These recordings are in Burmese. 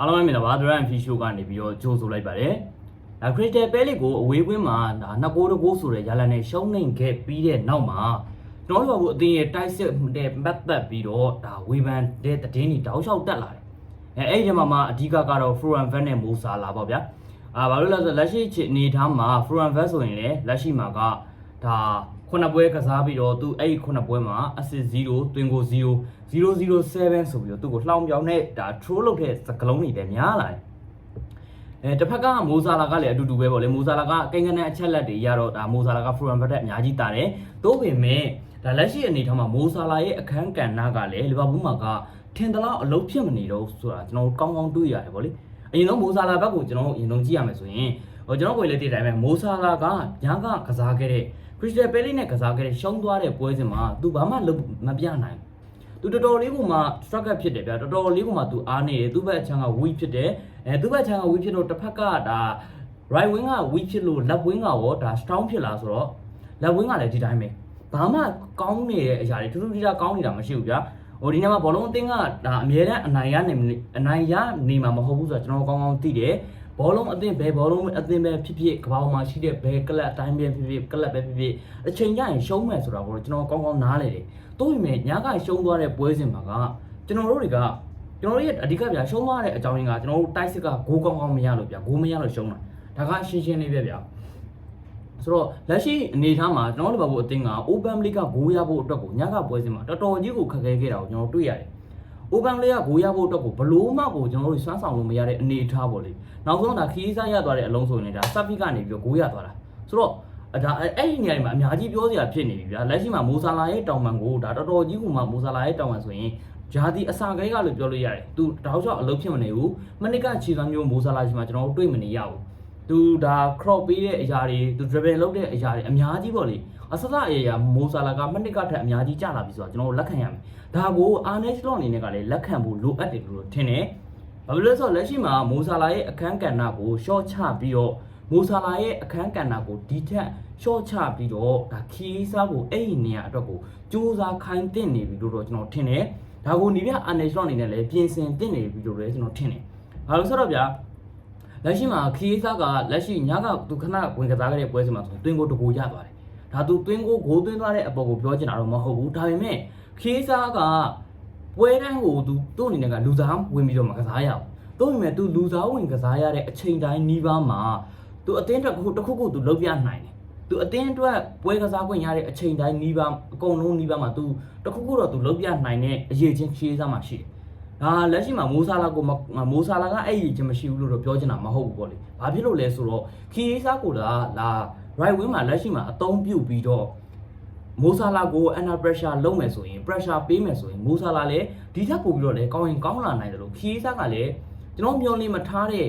အားလုံးပဲမင်္ဂလာပါ Drum Fish Show ကနေပြီးတော့ကြိုဆိုလိုက်ပါတယ်။ဒါ Crystal Palace ကိုအဝေးကွင်းမှာဒါနှစ်ကိုးတစ်ကိုးဆိုတဲ့ရလန်နဲ့ရှုံးနိုင်ခဲ့ပြီးတဲ့နောက်မှာကျွန်တော်တို့ကအတင်းရဲ့တိုက်စစ်တဲ့ပတ်သက်ပြီးတော့ဒါဝေဖန်တဲ့တည်င်းကြီးတောက်လျှောက်တက်လာတယ်။အဲအဲ့ဒီမှာမှအဓိကကတော့ Florian Vett နဲ့ Mo Salah ပေါ့ဗျာ။အာဘာလို့လဲဆိုတော့လက်ရှိအနေထားမှာ Florian Vett ဆိုရင်လည်းလက်ရှိမှာကဒါ ခုနှစ်ပွဲကစားပြီးတော့သူအဲ့ဒီခုနှစ်ပွဲမှာ assist 0တွင်ကို0 007ဆိုပြီးတော့သူ့ကိုလှောင်ပြောင်းနဲ့ဒါ throw လုပ်တဲ့စကလုံးတွေလည်းများလာတယ်။အဲတစ်ဖက်ကမိုးဆာလာကလည်းအတူတူပဲပေါ့လေမိုးဆာလာကကိန်းကနန်းအချက်လက်တွေရတော့ဒါမိုးဆာလာက Florian Vett အများကြီးတာတယ်။သို့ပေမဲ့ဒါလက်ရှိအနေထားမှာမိုးဆာလာရဲ့အခန်းကဏ္ဍကလည်းလီဗာပူးမှာကထင်သလောက်အလုပ်ဖြစ်မနေတော့ဆိုတာကျွန်တော်ကောင်းကောင်းတွေ့ရတယ်ပေါ့လေ။အရင်ဆုံးမိုးဆာလာဘက်ကိုကျွန်တော်အရင်ဆုံးကြည့်ရမယ်ဆိုရင်ဟို ကျွန်တော်ကိုလည်းတည်တယ်ပဲမိုးဆာလာကညာကကစားခဲ့တဲ့ Crystal Palace နဲ့ကစားခဲ့တဲ့ရှုံးသွားတဲ့ပွဲစဉ်မှာသူဘာမှလုပ်မပြနိုင်ဘူးသူတော်တော်လေးကမှ struggle ဖြစ်တယ်ဗျာတော်တော်လေးကမှသူအားနေတယ်သူ့ဘက်အချမ်းက weak ဖြစ်တယ်အဲသူ့ဘက်အချမ်းက weak ဖြစ်တော့တစ်ဖက်ကဒါ right wing က weak ဖြစ်လို့ left wing ကရောဒါ strong ဖြစ်လာဆိုတော့ left wing ကလည်းဒီတိုင်းပဲဘာမှကောင်းနေတဲ့အရာတွေထူးထူးခြားခြားကောင်းနေတာမရှိဘူးဗျာဟိုဒီနေ့မှာဘောလုံးအသင်းကဒါအမြဲတမ်းအနိုင်ရနေအနိုင်ရနေမှာမဟုတ်ဘူးဆိုတော့ကျွန်တော်ကောင်းကောင်းသိတယ် ဘောလုံးအသင်းဘယ်ဘောလုံးအသင်းပဲဖြစ်ဖြစ်ကမ္ဘာပေါ်မှာရှိတဲ့ဘယ်ကလပ်အတိုင်းပဲဖြစ်ဖြစ်ကလပ်ပဲဖြစ်ဖြစ်အချိန်ကျရင်ရှုံးမယ်ဆိုတာကိုကျွန်တော်ကောင်းကောင်းနားလေတယ်။တိုးပေမဲ့ညကရှုံးသွားတဲ့ပွဲစဉ်မှာကကျွန်တော်တို့တွေကကျွန်တော်တို့ရဲ့အဓိကဗျာရှုံးသွားတဲ့အကြောင်းရင်းကကျွန်တော်တို့တိုက်စစ်ကဂိုးကောင်းကောင်းမရလို့ဗျာဂိုးမရလို့ရှုံးတာ။ဒါကရှင်းရှင်းလေးပဲဗျာ။ဆိုတော့လက်ရှိအနေအထားမှာကျွန်တော်တို့ဘာလို့အသင်းက Open League ကဂိုးရဖို့အတွက်ကိုညကပွဲစဉ်မှာတော်တော်ကြီးကိုခက်ခဲခဲ့တာကိုကျွန်တော်တွေ့ရတယ်။ Open League ကဂိုးရဖို့အတွက်ကိုဘလို့မှကိုကျွန်တော်တို့စွမ်းဆောင်လို့မရတဲ့အနေအထားပေါ့လေ။နောက်ဆုံးဒါခီးစားရသွားတဲ့အလုံးစုံနေတာစပီကနေပြီးတော့ဂိုးရသွားတာ။ဆိုတော့အဲ့ဒါအဲ့အဲ့ဒီနေရာတွေမှာအများကြီးပြောစရာဖြစ်နေပြီဗျာလက်ရှိမှာမိုဆာလာရဲ့တောင်ပန်ကိုဒါတော်တော်ကြီးကမှမိုဆာလာရဲ့တောင်ပန်ဆိုရင်ဂျာဒီအစာခဲကလို့ပြောလို့ရတယ်သူတောက်လျှောက်အလုပ်ဖြစ်မနေဘူးမနစ်ကခြေစွမ်းမျိုးမိုဆာလာရှိမှကျွန်တော်တို့တွေ့မနေရဘူးသူဒါ crop ပေးတဲ့အရာတွေသူ dribble လုပ်တဲ့အရာတွေအများကြီးပေါ့လေ အစစအရာရာမိုဆာလာကမနစ်ကထက်အများကြီးကျလာပြီဆိုတော့ကျွန်တော်တို့လက်ခံရမယ်ဒါကိုအာနယ်စလော့အနေနဲ့ကလည်းလက်ခံဖို့လိုအပ်တယ်လို့ထင်တယ်ဘာဖြစ်လို့လဲဆိုတော့လက်ရှိမှာမိုဆာလာရဲ့အခန်းကဏ္ဍကို short ချပြီးတော့မိုဆာလာရဲ့အခန်းကဏ္ဍကိုဒီထက် short ချပြီးတော့ဒါခီးစားကိုအဲ့ဒီနေရာအတွက်ကိုစူးစမ်းခိုင်းတင်နေပြီလို့တော့ကျွန်တော်ထင်တယ်ဒါကိုနီးပြအာနယ်စလော့အနေနဲ့လည်းပြင်ဆင်တင်နေပြီလို့လည်းကျွန်တော်ထင်တယ်ဘာလို့ဆိုတော့ဗျာလက်ရှိမှာခီးစားကလက်ရှိညကသူခဏဝင်ကစားခဲ့တဲ့ပွဲစဉ်မှာဆိုတွင်းကိုတကူရသွားတယ် ဒါသူတွင်းကိုဂိုးသွင်းသွားတဲ့အပေါ်ကိုပြောချင်တာတော့မဟုတ်ဘူးဒါပေမဲ့ခီးစားကပွဲတိုင်းကိုသူသူ့အနေနဲ့ကလူစားဝင်ပြီးတော့မကစားရဘူးတို့ပေမဲ့သူလူစားဝင်ကစားရတဲ့အချိန်တိုင်းနီးပါးမှာသူအတင်းတစ်ခုတစ်ခုခုသူလုပ်ပြနိုင်တယ်သူအတင်းအတွက်ပွဲကစားခွင့်ရတဲ့အချိန်တိုင်းနီးပါးအကုန်လုံးနီးပါးမှာသူတစ်ခုခုတော့သူလုပ်ပြနိုင်တဲ့အရေးချင်းခီးစားမှာရှိတယ် ဒါလက်ရှိမှာမိုးဆာလာကိုမိုးဆာလာကအဲ့ဒီချင်းမရှိဘူးလို့တော့ပြောချင်တာမဟုတ်ဘူးပေါ့လေ။ဘာဖြစ်လို့လဲဆိုတော့ခီးစားကိုလာလာ right wing မှာလက်ရှိမှာအသုံးပြုပြီးတော့မိုးဆာလာကို under pressure လုပ်မယ်ဆိုရင် pressure ပေးမယ်ဆိုရင်မိုးဆာလာလည်းဒီထက်ပိုပြီးတော့လည်းကောင်းရင်ကောင်းလာနိုင်တယ်လို့ခီးစားကလည်းကျွန်တော်မျောလင်းမထားတဲ့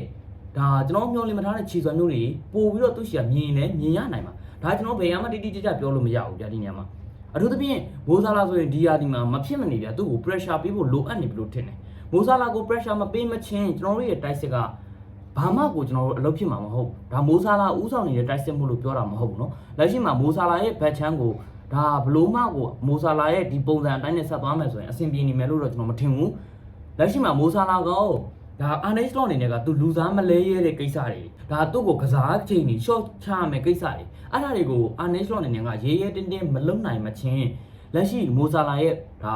ဒါကျွန်တော်မျောလင်းမထားတဲ့ခြေစွမ်းမျိုးတွေပို့ပြီးတော့သူ့ရှိကမြင်လဲမြင်ရနိုင်မှာဒါကျွန်တော်ဘယ်မှတိတိကျကျပြောလို့မရဘူးဗျာဒီနေရာမှာ အထူးသဖြင့်မိုးဆာလာဆိုရင်ဒီယာဒီမှာမဖြစ်မနေဗျာသူ့ကို pressure ပေးဖို့လိုအပ်နေပြီလို့ထင်တယ်မိုးဆာလာကို pressure မပေးမချင်းကျွန်တော်တို့ရဲ့တိုက်စစ်ကဘာမှကိုကျွန်တော်တို့အလုပ်ဖြစ်မှာမဟုတ်ဘူးဒါမိုးဆာလာဥဆောင်နေတဲ့တိုက်စစ်မှုလို့ပြောတာမဟုတ်ဘူးเนาะလက်ရှိမှာမိုးဆာလာရဲ့ဘက်ချမ်းကိုဒါဘလို့မှကိုမိုးဆာလာရဲ့ဒီပုံစံအတိုင်းနဲ့ဆက်သွားမယ်ဆိုရင်အဆင်ပြေနေမယ်လို့တော့ကျွန်တော်မထင်ဘူးလက်ရှိမှာမိုးဆာလာကော ဒါအာနေစလော့အနေနဲ့ကသူလူစားမလဲရဲတဲ့ကိစ္စတွေဒါသူ့ကိုကစားချိန်ကြီး short ချရမယ်ကိစ္စတွေအဲ့ဒါတွေကိုအာနေစလော့အနေနဲ့ကရေးရဲတင်းတင်းမလုံနိုင်မချင်းလက်ရှိမိုဇာလာရဲ့ဒါ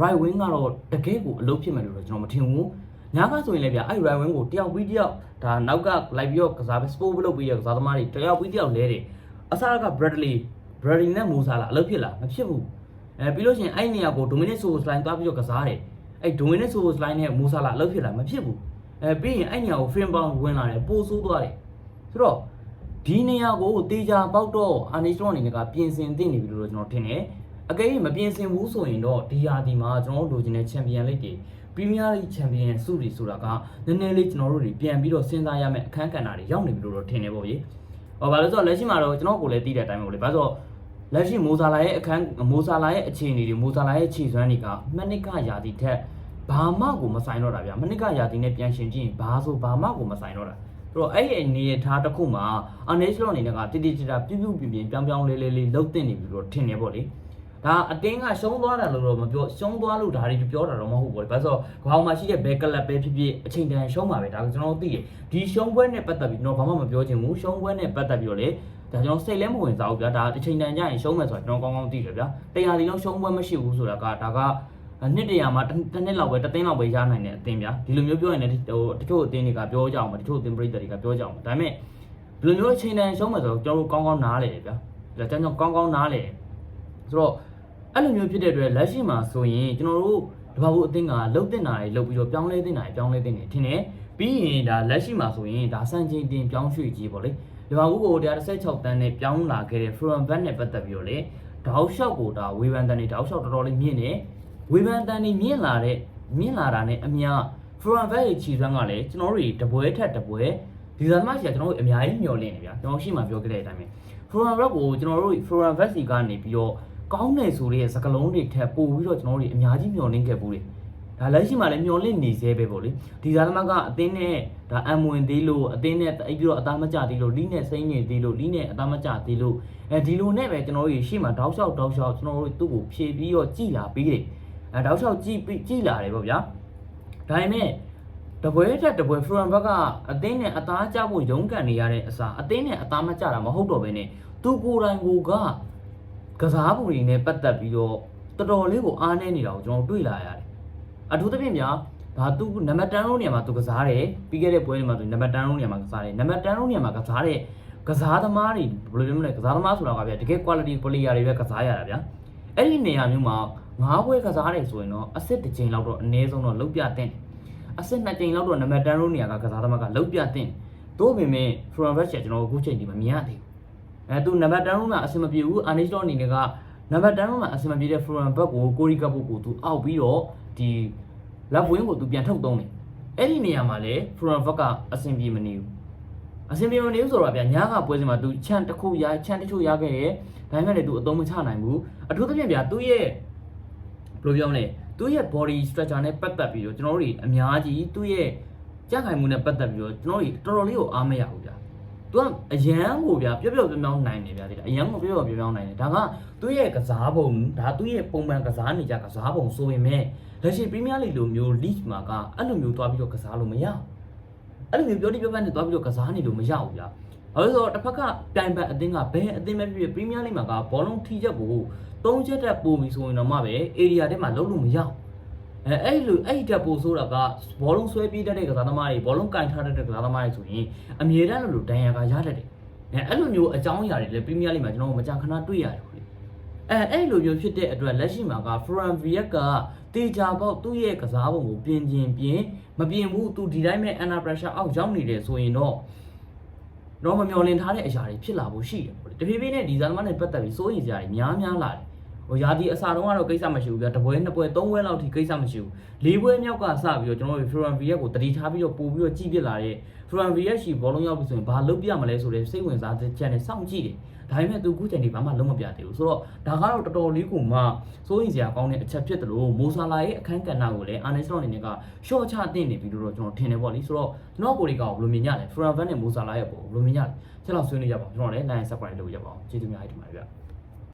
right wing ကတော့တကယ်ကိုအလုပ်ဖြစ်မယ်လို့တော့ကျွန်တော်မထင်ဘူးညကဆိုရင်လည်းဗျအဲ့ right wing ကိုတယောက်ပြီးတယောက်ဒါနောက်ကလိုက်ပြီးတော့ကစားပဲ sport လုပ်ပြီးတော့ကစားသမားတွေတယောက်ပြီးတယောက်လဲတယ်အစားက Bradley Bradley နဲ့မိုဇာလာအလုပ်ဖြစ်လားမဖြစ်ဘူးအဲပြီးလို့ရှိရင်အဲ့နေရာကို Dominic Soboslai သွားပြီးတော့ကစားတယ် အဲ့ Dominic Soboslai နဲ့မိုဇာလာအလုပ်ဖြစ်လားမဖြစ်ဘူးအဲပြီးရင်အဲ့နေရာကို frame bound ဝင်လာတယ်ပိုဆိုးသွားတယ်ဆိုတော့ဒီနေရာကိုတေချာပေါက်တော့အာနီစတောအနေနဲ့ကပြင်ဆင်သင့်နေပြီလို့ကျွန်တော်ထင်တယ်အကယ်၍မပြင်ဆင်ဘူးဆိုရင်တော့ဒီဟာဒီမှာကျွန်တော်တို့လိုချင်တဲ့ချန်ပီယံလိဂ်တွေပရီးမီးယားလိဂ်ချန်ပီယံဆုတွေဆိုတာကနည်းနည်းလေးကျွန်တော်တို့တွေပြန်ပြီးတော့စဉ်းစားရမယ့်အခန်းကဏ္ဍတွေရောက်နေပြီလို့တော့ထင်တယ်ပေါ့ဗျ။ဟောဘာလို့ဆိုတော့လက်ရှိမှာတော့ကျွန်တော်ကိုလည်းသိတဲ့အတိုင်းပဲပေါ့လေ။ဘာလို့ဆိုတော့လက်ရှိမိုဇာလာရဲ့အခန်းမိုဇာလာရဲ့အခြေအနေတွေမိုဇာလာရဲ့ခြေစွမ်းတွေကမနစ်ကယာတီထက် ဘာမှကိုမဆိုင်တော့တာဗျာ။မနစ်ကယာတီနဲ့ပြန်ရှင်ကြည့်ရင်ဘာဆိုဘာမှကိုမဆိုင်တော့တာ။အဲ့တော့အဲ့ဒီအနေထားတစ်ခုမှာအာနေစလော့အနေနဲ့ကတိတိကျကျပြပြပြပြပြောင်းပြောင်းလေးလေးလေးလှုပ်တင်နေပြီလို့ထင်တယ်ပေါ့လေ။ဒါအတင်းကရှုံးသွားတာလို့တော့မပြောရှုံးသွားလို့ဒါတွေပြောတာတော့မဟုတ်ဘူးလေဘာလို့ဆိုတော့ခေါင်းမှာရှိတဲ့ဘဲကလပ်ပဲဖြစ်ဖြစ်အချိန်တန်ရှုံးပါပဲဒါကကျွန်တော်တို့သိတယ်ဒီရှုံးပွဲနဲ့ပတ်သက်ပြီးကျွန်တော်ဘာမှမပြောချင်ဘူးရှုံးပွဲနဲ့ပတ်သက်ပြီးတော့လေဒါကျွန်တော်စိတ်လည်းမဝင်စားဘူးဗျာဒါအချိန်တန်ကြရင်ရှုံးမယ်ဆိုတော့ကျွန်တော်ကောင်းကောင်းသိတယ်ဗျာတရားဒီလောက်ရှုံးပွဲမရှိဘူးဆိုတာကဒါက နှစ်တရာမှာတစ်နှစ်လောက်ပဲတစ်သိန်းလောက်ပဲရနိုင်တဲ့အသင်းဗျာဒီလိုမျိုးပြောရင်လည်းဟိုတချို့အသင်းတွေကပြောကြအောင်တချို့အသင်းပရိသတ်တွေကပြောကြအောင်ဒါပေမဲ့ဒီလိုမျိုးအချိန်တန်ရှုံးမယ်ဆိုတော့ကျွန်တော်တို့ကောင်းကောင်းနားလေတယ်ဗျာဒါကြောင့်ကောင်းကောင်းနားလေဆိုတော့အဲ့လိုမျိုးဖြစ်တဲ့အတွက်လက်ရှိမှာဆိုရင်ကျွန်တော်တို့တဘာဘူးအသင်းကလှုပ်တင်တာတွေလှုပ်ပြီးတော့ပြောင်းလဲတင်တာတွေပြောင်းလဲတင်တယ်ထင်တယ်ပြီးရင်ဒါလက်ရှိမှာဆိုရင်ဒါစံချိန်တင်ပြောင်းရွှေ့ကြီးပေါ့လေတဘာဘူးကိုတရား16တန်းနဲ့ပြောင်းလာခဲ့တဲ့ from back နဲ့ပတ်သက်ပြီးတော့လေတောက်လျှောက်ကိုဒါဝေဖန်တန်တွေတောက်လျှောက်တော်တော်လေးမြင့်နေ ဝေဖန်တန်တွေမြင့်လာတဲ့မြင့်လာတာနဲ့အမျှ from back ရဲ့ခြေစွမ်းကလည်းကျွန်တော်တို့တပွဲထက်တပွဲဒီဇာတ်မရှိကျွန်တော်တို့အများကြီးမျှော်လင့်နေဗျာကျွန်တော်ရှိမှပြောခဲ့တဲ့အတိုင်းပဲ from back ကိုကျွန်တော်တို့ from back စီကနေပြီးတော့ကောင်းတယ်ဆိုတဲ့စကလုံးတွေထက်ပို့ပြီးတော့ကျွန်တော်တို့အများကြီးမျှော်လင့်ခဲ့ဘူးလေဒါလက်ရှိမှာလည်းမျှော်လင့်နေသေးပဲပေါ့လေဒီဇာတ်မကအသင်းနဲ့ဒါအမဝင်သေးလို့အသင်းနဲ့အဲ့ပြီးတော့အသားမကျသေးလို့လိနဲ့စိမ့်နေသေးလို့လိနဲ့အသားမကျသေးလို့အဲဒီလိုနဲ့ပဲကျွန်တော်တို့ရှေ့မှာတောက်လျှောက်တောက်လျှောက်ကျွန်တော်တို့သူ့ကိုဖြည့်ပြီးတော့ကြည်လာပြီးတယ် အဲတောက်လျှောက်ကြည်ပြီးကြည်လာတယ်ပေါ့ဗျာဒါပေမဲ့တပွဲထက်တပွဲ from ဘက်ကအသင်းနဲ့အသားကျဖို့ရုန်းကန်နေရတဲ့အစားအသင်းနဲ့အသားမကျတာမဟုတ်တော့ဘဲနဲ့သူကိုယ်တိုင်ကိုကကစားပုံတွေနဲ့ပတ်သက်ပြီးတော့တော်တော်လေးကိုအားနည်းနေတာကိုကျွန်တော်တွေ့လာရတယ်။အထူးသဖြင့်များဒါသူနံပါတ်10လုံးနေရာမှာသူကစားတယ်ပြီးခဲ့တဲ့ပွဲတွေမှာသူနံပါတ်10လုံးနေရာမှာကစားတယ်နံပါတ်10လုံးနေရာမှာကစားတဲ့ကစားသမားတွေဘယ်လိုပြောမလဲကစားသမားဆိုတာကဗျာတကယ် quality player တွေပဲကစားရတာဗျာအဲ့ဒီနေရာမျိုးမှာ ငါးပွဲကစားတယ်ဆိုရင်တော့အစ်စ်တစ်ချိန်လောက်တော့အနည်းဆုံးတော့လုတ်ပြတဲ့အစ်စ်နှစ်ချိန်လောက်တော့နံပါတ်10လုံးနေရာကကစားသမားကလုတ်ပြတဲ့သို့ပေမဲ့ from back ကျွန်တော်အခုချိန်ဒီမှာမြင်ရသေးဘူးအဲသူနံပါတ်10လုံးမှာအဆင်မပြေဘူးအာနီစတော့အနေနဲ့ကနံပါတ်10လုံးမှာအဆင်မပြေတဲ့ forum back ကိုကိုရီကပ်ဖို့ကိုသူအောက်ပြီးတော့ဒီလက်ဝင်းကိုသူပြန်ထုတ်သုံးတယ်အဲ့ဒီနေရာမှာလေ forum back ကအဆင်ပြေမနေဘူးအဆင်ပြေမနေဘူးဆိုတော့ဗျာညာကပွဲစဉ်မှာသူချန်တစ်ခုရချန်တစ်ချို့ရခဲ့ရဲ့ဒါပေမဲ့လည်းသူအသုံးမချနိုင်ဘူးအထူးသဖြင့်ဗျာသူ့ရဲ့ ဘယ်လိုပြောမလဲသူ့ရဲ့ body structure နဲ့ပတ်သက်ပြီးတော့ကျွန်တော်တို့အများကြီးသူ့ရဲ့ကြံ့ခိုင်မှုနဲ့ပတ်သက်ပြီးတော့ကျွန်တော်တို့တော်တော်လေးကိုအားမရဘူးဗျာ तू ကအရန်ကိုဗျာပျော့ပျော့ပြောင်းပြောင်းနိုင်တယ်ဗျာဒီအရန်ကိုပျော့ပျော့ပြောင်းပြောင်းနိုင်တယ်ဒါကသူ့ရဲ့ကစားပုံဒါသူ့ရဲ့ပုံမှန်ကစားနေကြကစားပုံဆိုရင်မဲ့လက်ရှိပရီးမီးယားလိလိုမျိုး league မှာကအဲ့လိုမျိုးသွားပြီးတော့ကစားလို့မရဘူးအဲ့လိုမျိုးပြောတိပြောပန်းနဲ့သွားပြီးတော့ကစားနေလို့မရဘူးဗျာ အဲ့တော့တစ်ဖက်ကပြိုင်ဘက်အသင်းကဘယ်အသင်းပဲဖြစ်ဖြစ်ပရီးမီးယားလိမှာကဘောလုံးထိချက်ကို၃ချက်တက်ပို့ပြီးဆိုရင်တော့မှပဲ area ထဲမှာလုံးလို့မရဘူးအဲအဲ့လိုအဲ့ဒီတက်ပိုဆိုတာကဘောလုံးဆွဲပြေးတတ်တဲ့ကစားသမားတွေဘောလုံးကင်ထားတတ်တဲ့ကစားသမားတွေဆိုရင်အမြဲတမ်းလိုလိုဒဏ်ရာကရတတ်တယ်အဲအဲ့လိုမျိုးအကြောင်းအရာတွေလည်းပရီးမီးယားလိမှာကျွန်တော်တို့မကြာခဏတွေ့ရတယ်ခွေအဲအဲ့လိုမျိုးဖြစ်တဲ့အတွက်လက်ရှိမှာက Fran Viet ကတေချာပေါက်သူ့ရဲ့ကစားပုံကိုပြင်ကျင်ပြင်မပြင်ဘူးသူဒီတိုင်းမဲ့ under pressure အောက်ရောက်နေတယ်ဆိုရင်တော့ တော့မမျော်လင့်ထားတဲ့အရာတွေဖြစ်လာဖို့ရှိတယ်ပေါ့လေတဖြည်းဖြည်းနဲ့ဒီဇာတ်သမားနဲ့ပတ်သက်ပြီးစိုးရိမ်စရာတွေများများလာတယ်ဟိုရာဒီအစာတုံးကတော့ကိစ္စမရှိဘူးဗျာတပွဲနှစ်ပွဲသုံးပွဲလောက်ထိကိစ္စမရှိဘူးလေးပွဲမြောက်ကစပြီးတော့ကျွန်တော်တို့ Fran Viet ကိုတတိထားပြီးတော့ပို့ပြီးတော့ကြည့်ပြလာတဲ့ Fran Viet ရှိဘောလုံးရောက်ပြီဆိုရင်ဘာလုပ်ပြမလဲဆိုတဲ့စိတ်ဝင်စားချက်နဲ့စောင့်ကြည့်တယ် ဒါပေမဲ့သူခုချိန်ဒီဘာမှလုံးမပြသေးဘူးဆိုတော့ဒါကတော့တော်တော်လေးကိုမှစိုးရင်စရာကောင်းတဲ့အချက်ဖြစ်တယ်လို့မိုဆာလာရဲ့အခန်းကဏ္ဍကိုလည်းအာနယ်စလော့အနေနဲ့ကရှော့ချတင်နေပြီလို့တော့ကျွန်တော်ထင်တယ်ပေါ့လေဆိုတော့ကျွန်တော်ကိုရီကောင်ဘယ်လိုမြင်ကြလဲ Fran Viet နဲ့မိုဆာလာရဲ့ပုံဘယ်လိုမြင်ကြလဲချက်လောက်ဆွေးနွေးကြပါဦးကျွန်တော်လည်း line subscribe လုပ်ရပါအောင်ကျေးဇူးများတင်ပါတယ်ဗျ